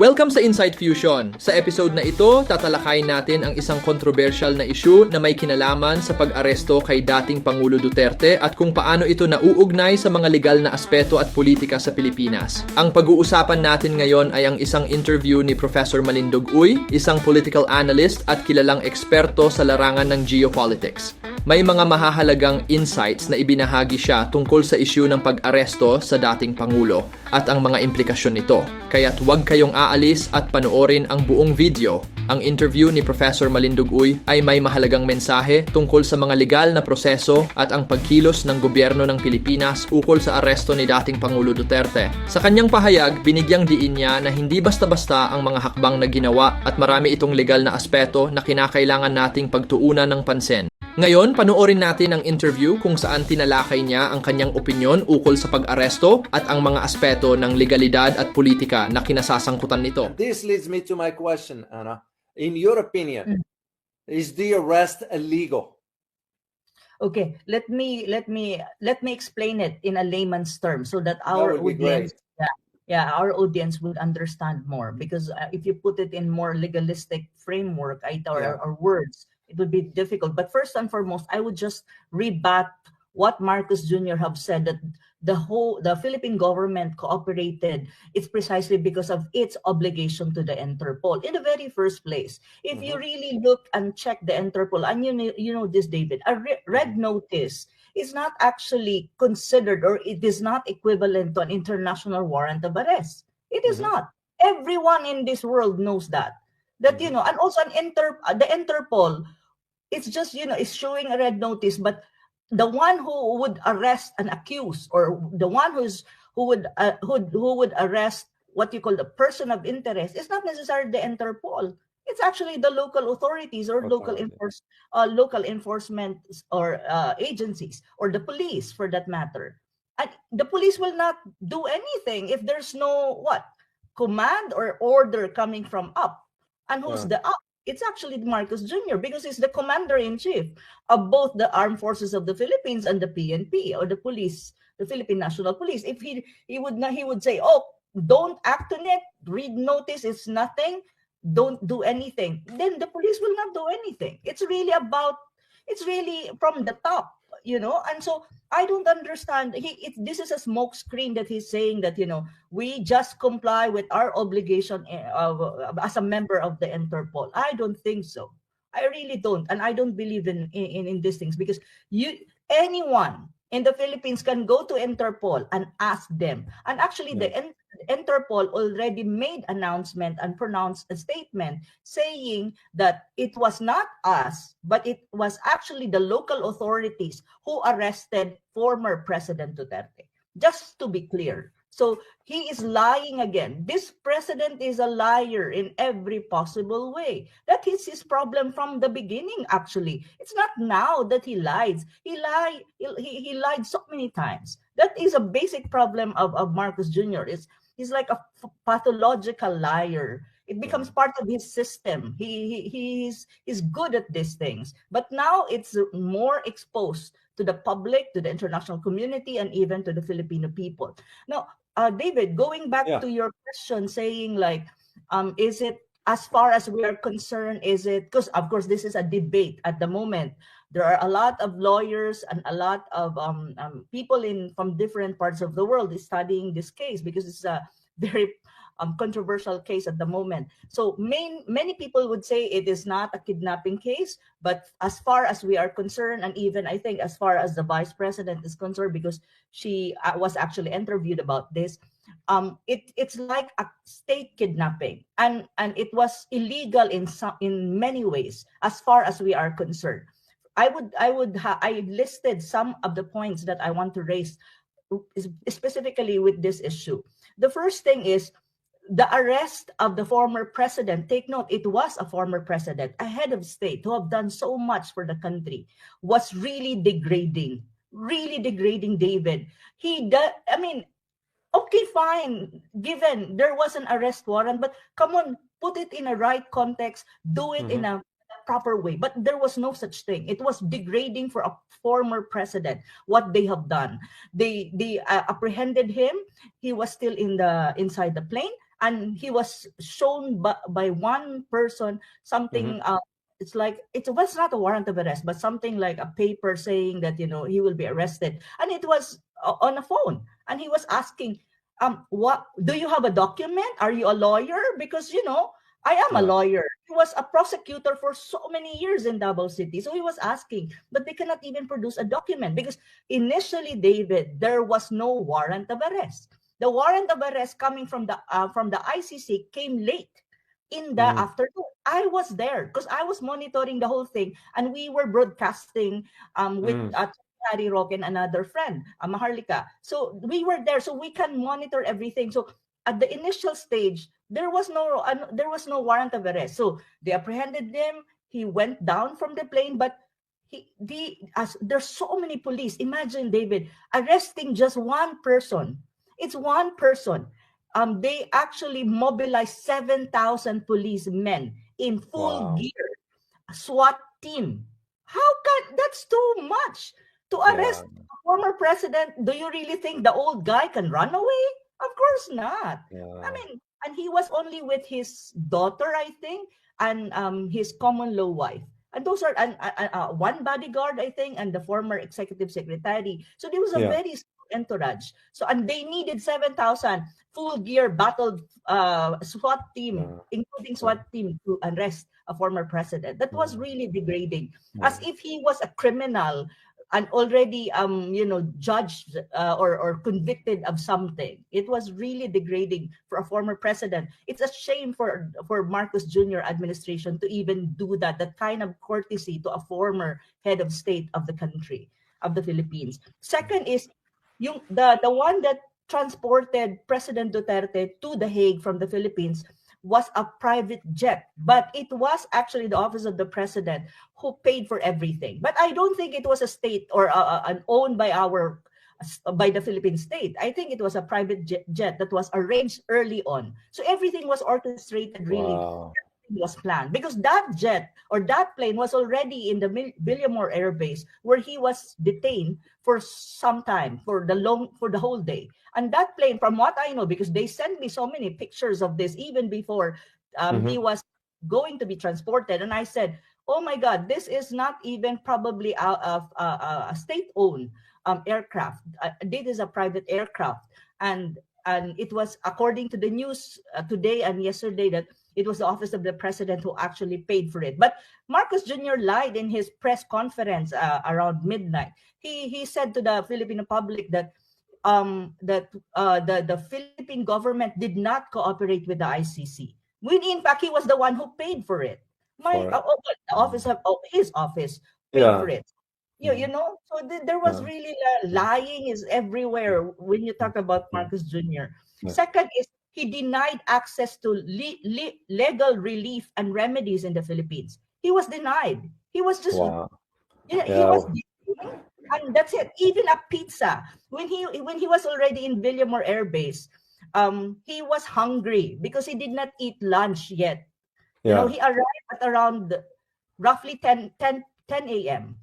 Welcome sa Insight Fusion. Sa episode na ito, tatalakayin natin ang isang controversial na issue na may kinalaman sa pag-aresto kay dating Pangulo Duterte at kung paano ito nauugnay sa mga legal na aspeto at politika sa Pilipinas. Ang pag-uusapan natin ngayon ay ang isang interview ni Professor Malindog Uy, isang political analyst at kilalang eksperto sa larangan ng geopolitics. May mga mahahalagang insights na ibinahagi siya tungkol sa issue ng pag-aresto sa dating Pangulo at ang mga implikasyon nito. Kaya't huwag kayong aalis at panoorin ang buong video. Ang interview ni Professor Malindog Uy ay may mahalagang mensahe tungkol sa mga legal na proseso at ang pagkilos ng gobyerno ng Pilipinas ukol sa aresto ni dating Pangulo Duterte. Sa kanyang pahayag, binigyang diin niya na hindi basta-basta ang mga hakbang na ginawa at marami itong legal na aspeto na kinakailangan nating pagtuunan ng pansin. Ngayon, panoorin natin ang interview kung saan tinalakay niya ang kanyang opinyon ukol sa pag-aresto at ang mga aspeto ng legalidad at politika na kinasasangkutan nito. This leads me to my question, Anna. In your opinion, is the arrest illegal? Okay, let me let me let me explain it in a layman's term so that our great. audience yeah, yeah, our audience would understand more because uh, if you put it in more legalistic framework I, or, Yeah. or words, it would be difficult. But first and foremost, I would just rebut what Marcus Jr. have said that the whole the Philippine government cooperated. It's precisely because of its obligation to the Interpol in the very first place. If you mm-hmm. really look and check the Interpol, and you know, you know this, David, a re- red mm-hmm. notice is not actually considered or it is not equivalent to an international warrant of arrest. It is Mhm. not. Everyone in this world knows that. That you mm-hmm. know, and also an inter the Interpol, it's just you know, it's showing a red notice, but the one who would arrest an accused or the one who's who would uh, who who would arrest what you call the person of interest is not necessarily the Interpol. It's actually the local authorities or local enforce uh, local enforcement or uh, agencies or the police for that matter. And the police will not do anything if there's no what command or order coming from up. And who's the up? It's actually Marcos Jr. because he's the commander in chief of both the armed forces of the Philippines and the PNP or the police, the Philippine National Police. If he he would not, he would say, "Oh, don't act on it. Read notice. It's nothing. Don't do anything." Then the police will not do anything. It's really about. It's really from the top, you know. And so I don't understand. He it, this is a smoke screen that he's saying that you know we just comply with our obligation eh, of, as a member of the Interpol. I don't think so. I really don't, and I don't believe in in, in these things because you anyone in the Philippines can go to Interpol and ask them. And actually, the In- Interpol already made announcement and pronounced a statement saying that it was not us, but it was actually the local authorities who arrested former President Duterte. Just to be clear. So he is lying again. This president is a liar in every possible way. That is his problem from the beginning, actually. It's not now that he lies. He lied, he, he, lied so many times. That is a basic problem of, of Marcus Jr. Is he's like a pathological liar. It becomes part of his system. He, he he's he's good at these things. But now it's more exposed to the public, to the international community, and even to the Filipino people. Now, uh, David, going back Yeah. to your question, saying like, um, is it as far as we are concerned, is it because of course this is a debate at the moment. There are a lot of lawyers and a lot of um, um, people in from different parts of the world studying this case because it's a very um, controversial case at the moment. So main, many people would say it is not a kidnapping case, but as far as we are concerned, and even I think as far as the vice president is concerned, because she uh, was actually interviewed about this, um, it it's like a state kidnapping, and and it was illegal in some in many ways as far as we are concerned. I would I would I listed some of the points that I want to raise specifically with this issue. The first thing is the arrest of the former president. Take note, it was a former president, a head of state who have done so much for the country, was really degrading, really degrading David. He does, I mean, okay, fine, given there was an arrest warrant, but come on, put it in a right context, do it in mm-hmm. a proper way. But there was no such thing. It was degrading for a former president. What they have done, they they uh, apprehended him. He was still in the inside the plane, and he was shown by, by one person something uh, it's like it was not a warrant of arrest but something like a paper saying that you know he will be arrested and it was uh, on a phone and he was asking um what do you have a document are you a lawyer because you know i am a lawyer he was a prosecutor for so many years in Davao City so he was asking but they cannot even produce a document because initially david there was no warrant of arrest the warrant of arrest coming from the uh, from the icc came late in the Mhm. afternoon i was there because i was monitoring the whole thing and we were broadcasting um with Mm. uh, Harry Roque and another friend, uh, Maharlika. So we were there, so we can monitor everything. So at the initial stage, there was no uh, there was no warrant of arrest. So they apprehended him. He went down from the plane, but he the as there's so many police. Imagine David arresting just one person. It's one person. Um, they actually mobilized seven thousand policemen in full Wow. gear, a SWAT team. How can that's too much to arrest Yeah, a former president? Do you really think the old guy can run away? Of course not. yeah. I mean, and he was only with his daughter, I think, and um, his common law wife. And those are and, uh, uh, one bodyguard, I think, and the former executive secretary. So there was a Yeah. very entourage. So and they needed seven thousand full gear battle uh, SWAT team, including SWAT team, to arrest a former president. That was really degrading, as if he was a criminal and already um you know judged uh, or or convicted of something. It was really degrading for a former president. It's a shame for for marcos jr administration to even do that that kind of courtesy to a former head of state of the country of the philippines. Second is yung the the one that transported president duterte to the hague from the philippines was a private jet but it was actually the office of the president who paid for everything. But I don't think it was a state or uh, uh, an owned by our by the Philippine state. I think it was a private jet, jet that was arranged early on. So everything was orchestrated really Wow. Was planned because that jet or that plane was already in the Mil- Villamore Air Base where he was detained for some time for the long for the whole day. And that plane, from what I know, because they sent me so many pictures of this even before um, he was going to be transported, and I said, "Oh my God, this is not even probably a, a, a, a state-owned um, aircraft. Uh, this is a private aircraft." And and it was according to the news uh, today and yesterday that it was the office of the president who actually paid for it. But Marcos Jr. lied in his press conference uh, around midnight. He he said to the Filipino public that um that uh, the the Philippine government did not cooperate with the ICC. When in fact he was the one who paid for it. My it. uh, oh, the office of oh, his office paid Yeah. for it. You, you know, so th- there was Yeah. really uh, lying is everywhere when you talk about Yeah. Marcos Jr. Yeah. Second is he denied access to le- le- legal relief and remedies in the Philippines. He was denied. He was just Wow. yeah, he was and that's it. Even a pizza when he when he was already in Villamore Air Base, um, he was hungry because he did not eat lunch yet. Yeah. You know, he arrived at around roughly 10, 10, 10 a.m.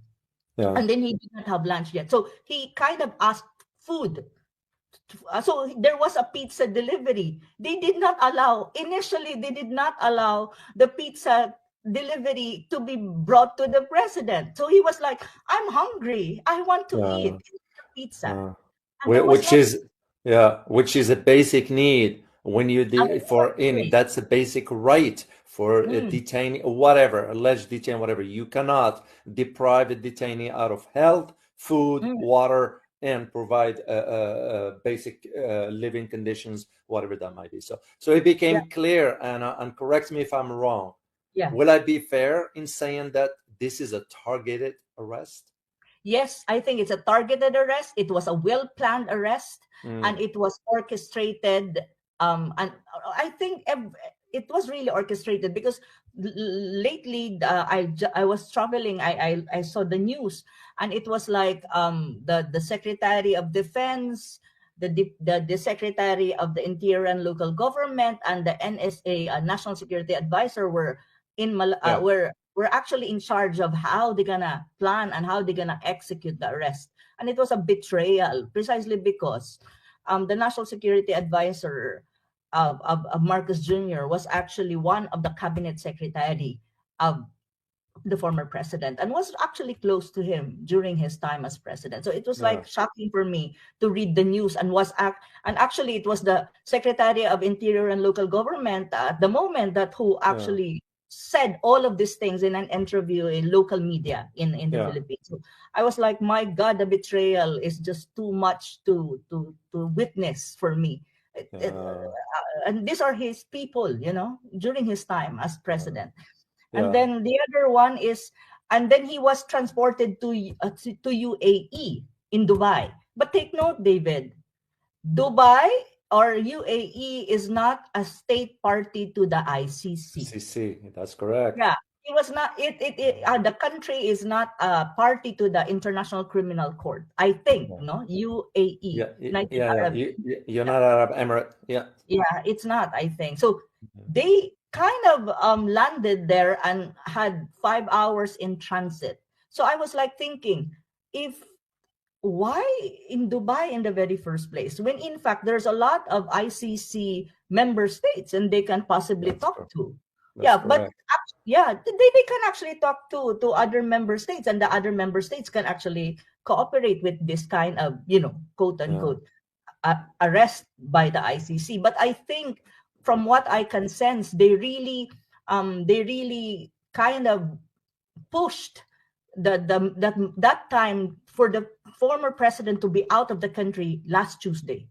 Yeah. and then he did not have lunch yet. So he kind of asked food. Uh, so there was a pizza delivery. They did not allow, initially, they did not allow the pizza delivery to be brought to the president. So he was like, I'm hungry. I want to Yeah. eat pizza. Yeah. And Whi- there was which is yeah which is a basic need when you de- for in that's a basic right for a Mm. detainee whatever alleged detainee whatever you cannot deprive a detainee out of health food Mm. water and provide uh, uh, uh, basic uh, living conditions whatever that might be so so it became clear and uh, and correct me if i'm wrong Yeah. will i be fair in saying that this is a targeted arrest Yes, I think it's a targeted arrest. It was a well-planned arrest. Mm. and it was orchestrated um and i think ev- it was really orchestrated because lately uh, i i was traveling I, I i saw the news and it was like um the the secretary of defense the the, the secretary of the interior and local government and the nsa uh, national security advisor were in Mal- Yeah. uh, were were actually in charge of how they're gonna plan and how they're gonna execute the arrest and it was a betrayal precisely because um, the national security advisor of, of, of Marcos Jr. was actually one of the cabinet secretary of the former president and was actually close to him during his time as president. So it was like shocking for me to read the news and was act and actually it was the Secretary of Interior and Local Government at the moment that who actually said all of these things in an interview in local media in, in the Yeah. Philippines. So I was like, my God, the betrayal is just too much to to to witness for me. It- and these are his people, you know, during his time as president. Yeah. And then the other one is, and then he was transported to uh, to UAE in Dubai. But take note, David, Dubai or UAE is not a state party to the ICC. CC, that's correct. Yeah. It was not. It it, it uh, the country is not a party to the International Criminal Court. I think Yeah. no UAE. Yeah, yeah, yeah. Arab U- U- United Arab Emirate. Yeah. yeah it's not i think so they kind of um landed there and had five hours in transit so i was like thinking if why in dubai in the very first place when in fact there's a lot of icc member states and they can possibly That's talk to That's yeah but correct. act- yeah they, they can actually talk to to other member states and the other member states can actually cooperate with this kind of you know quote unquote uh, arrest by the icc but i think from what i can sense they really um they really kind of pushed the, the that that time for the former president to be out of the country last tuesday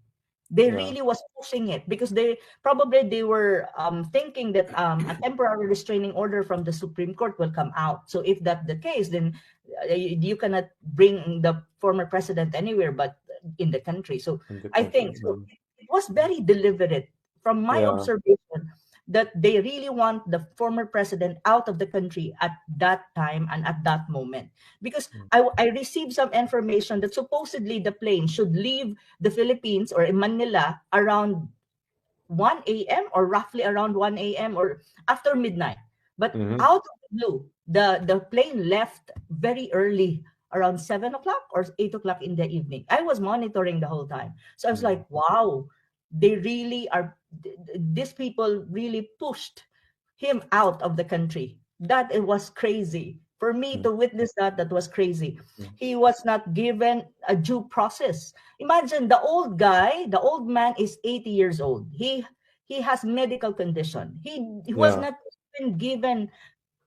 they Yeah. really was pushing it because they probably they were um, thinking that um, a temporary restraining order from the Supreme Court will come out. So if that's the case, then uh, you you cannot bring the former president anywhere but in the country. So the I think country, so. It was very deliberate from my Yeah. observation that they really want the former president out of the country at that time and at that moment. Because Mm. I, I received some information that supposedly the plane should leave the Philippines or in Manila around 1 a.m. or roughly around 1 a.m. or after midnight. But Mhm. out of the blue, the, the plane left very early, around 7 o'clock or 8 o'clock in the evening. I was monitoring the whole time. So I was Mhm. like, wow, they really are, th- th- these people really pushed him out of the country. That it was crazy. For me Mm. to witness that, that was crazy. Mm. He was not given a due process. Imagine the old guy, the old man is 80 years old. He he has medical condition. He, he was not even given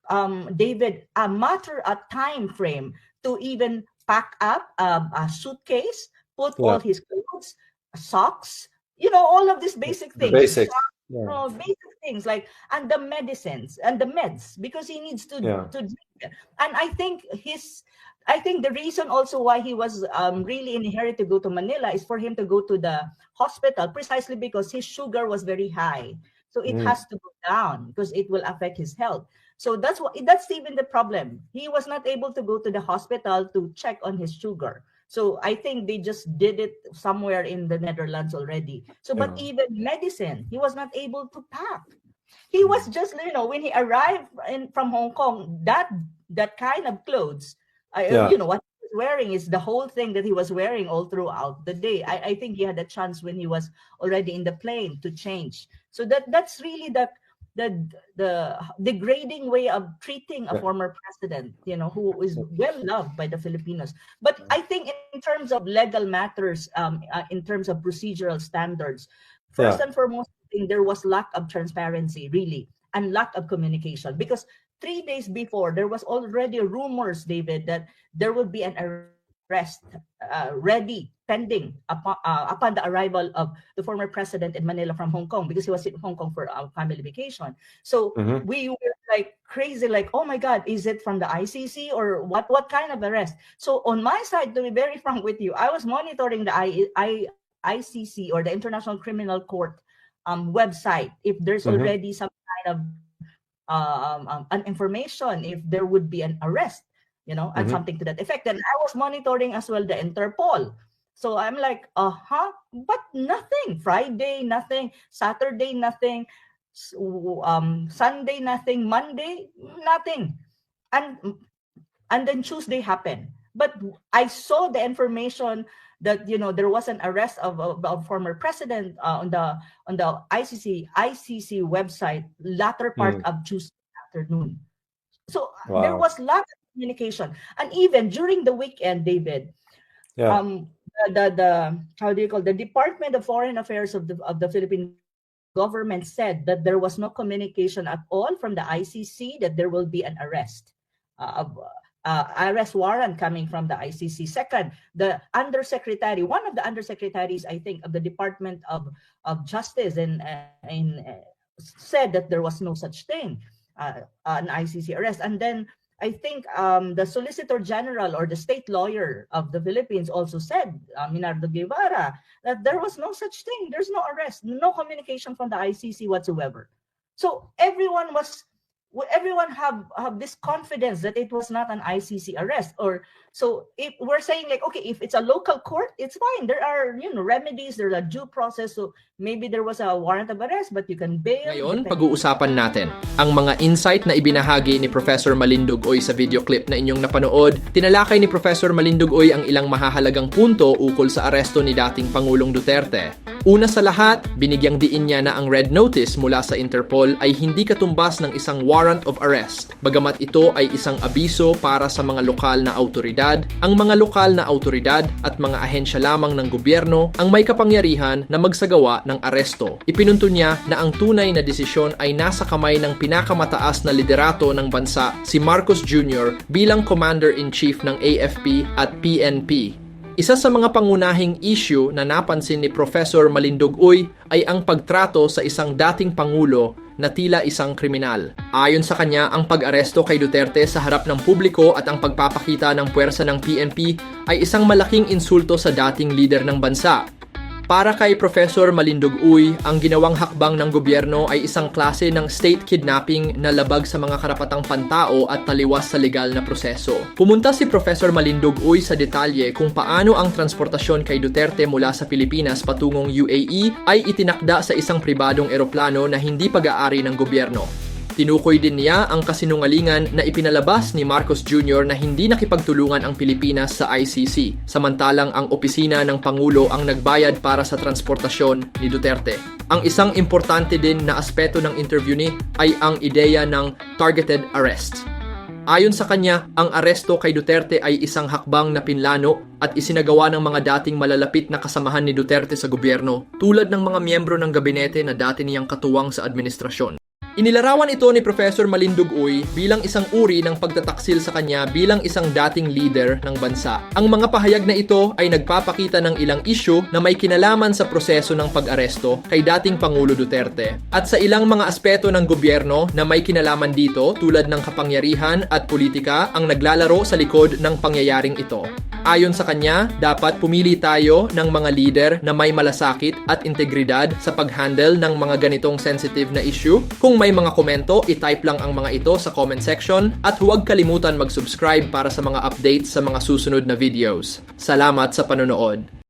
um David a matter a time frame to even pack up um, a suitcase, put Yeah. all his clothes, socks, you know, all of these basic The things. basics. You Yeah. know, basic things like and the medicines and the meds because he needs to Yeah. to drink. And I think his I think the reason also why he was um, really in a hurry to go to Manila is for him to go to the hospital precisely because his sugar was very high. So it Mm. has to go down because it will affect his health. So that's what that's even the problem. He was not able to go to the hospital to check on his sugar. So I think they just did it somewhere in the Netherlands already. So but Yeah. even medicine, he was not able to pack. He mm. was just you know when he arrived in from Hong Kong, that that kind of clothes, I Yeah. you know what he was wearing is the whole thing that he was wearing all throughout the day. I, I think he had a chance when he was already in the plane to change. So that that's really the the the degrading way of treating a Yeah. former president, you know, who is well loved by the Filipinos. But I think in terms of legal matters, um, uh, in terms of procedural standards, first Yeah. and foremost, I think there was lack of transparency, really, and lack of communication. Because three days before, there was already rumors, David, that there would be an arrest uh, ready, pending upon, uh, upon the arrival of the former president in Manila from Hong Kong, because he was in Hong Kong for a family vacation. So Mhm. we were like crazy, like, oh my God, is it from the ICC or what? What kind of arrest? So on my side, to be very frank with you, I was monitoring the I, I, ICC or the International Criminal Court um, website if there's Mhm. already some kind of um, um, an information if there would be an arrest, you know, and Mhm. something to that effect. And I was monitoring as well the Interpol. So I'm like, uh huh, but nothing. Friday, nothing. Saturday, nothing. Um, Sunday, nothing. Monday, nothing. And and then Tuesday happened. But I saw the information that you know there was an arrest of a, former president uh, on the on the ICC ICC website latter part of Tuesday afternoon. So uh, there Wow. was lot of communication, and even during the weekend, David, Yeah. um, the, the the how do you call it? the Department of Foreign Affairs of the of the Philippine government said that there was no communication at all from the ICC that there will be an arrest. Uh, of, uh, arrest warrant coming from the ICC. Second, the undersecretary, one of the undersecretaries, I think, of the Department of, of Justice, in, uh, in, uh, said that there was no such thing, uh, an ICC arrest. And then I think um, the Solicitor General or the state lawyer of the Philippines also said, uh, Minardo Guevara, that there was no such thing. There's no arrest, no communication from the ICC whatsoever. So everyone was, everyone have have this confidence that it was not an ICC arrest. Or so if we're saying like, okay, if it's a local court, it's fine. There are you know remedies. There's a due process. So maybe there was a warrant of arrest, but you can bail. Ngayon, pag-uusapan natin ang mga insight na ibinahagi ni Professor Malindugoy sa video clip na inyong napanood. Tinalakay ni Professor Malindugoy ang ilang mahahalagang punto ukol sa aresto ni dating Pangulong Duterte. Una sa lahat, binigyang diin niya na ang red notice mula sa Interpol ay hindi katumbas ng isang warrant of arrest. Bagamat ito ay isang abiso para sa mga lokal na autoridad, ang mga lokal na autoridad at mga ahensya lamang ng gobyerno ang may kapangyarihan na magsagawa ng aresto. Ipinunto niya na ang tunay na desisyon ay nasa kamay ng pinakamataas na liderato ng bansa, si Marcos Jr. bilang Commander-in-Chief ng AFP at PNP. Isa sa mga pangunahing issue na napansin ni Professor Malindog Uy ay ang pagtrato sa isang dating pangulo na tila isang kriminal. Ayon sa kanya, ang pag-aresto kay Duterte sa harap ng publiko at ang pagpapakita ng puwersa ng PNP ay isang malaking insulto sa dating leader ng bansa. Para kay Professor Malindog Uy, ang ginawang hakbang ng gobyerno ay isang klase ng state kidnapping na labag sa mga karapatang pantao at taliwas sa legal na proseso. Pumunta si Professor Malindog Uy sa detalye kung paano ang transportasyon kay Duterte mula sa Pilipinas patungong UAE ay itinakda sa isang pribadong eroplano na hindi pag-aari ng gobyerno. Tinukoy din niya ang kasinungalingan na ipinalabas ni Marcos Jr. na hindi nakipagtulungan ang Pilipinas sa ICC, samantalang ang opisina ng Pangulo ang nagbayad para sa transportasyon ni Duterte. Ang isang importante din na aspeto ng interview ni ay ang ideya ng targeted arrest. Ayon sa kanya, ang aresto kay Duterte ay isang hakbang na pinlano at isinagawa ng mga dating malalapit na kasamahan ni Duterte sa gobyerno, tulad ng mga miyembro ng gabinete na dati niyang katuwang sa administrasyon. Inilarawan ito ni Professor Malindog Uy bilang isang uri ng pagtataksil sa kanya bilang isang dating leader ng bansa. Ang mga pahayag na ito ay nagpapakita ng ilang issue na may kinalaman sa proseso ng pag-aresto kay dating Pangulo Duterte at sa ilang mga aspeto ng gobyerno na may kinalaman dito tulad ng kapangyarihan at politika ang naglalaro sa likod ng pangyayaring ito. Ayon sa kanya, dapat pumili tayo ng mga leader na may malasakit at integridad sa pag-handle ng mga ganitong sensitive na issue. Kung may mga komento, itype lang ang mga ito sa comment section at huwag kalimutan mag-subscribe para sa mga updates sa mga susunod na videos. Salamat sa panonood.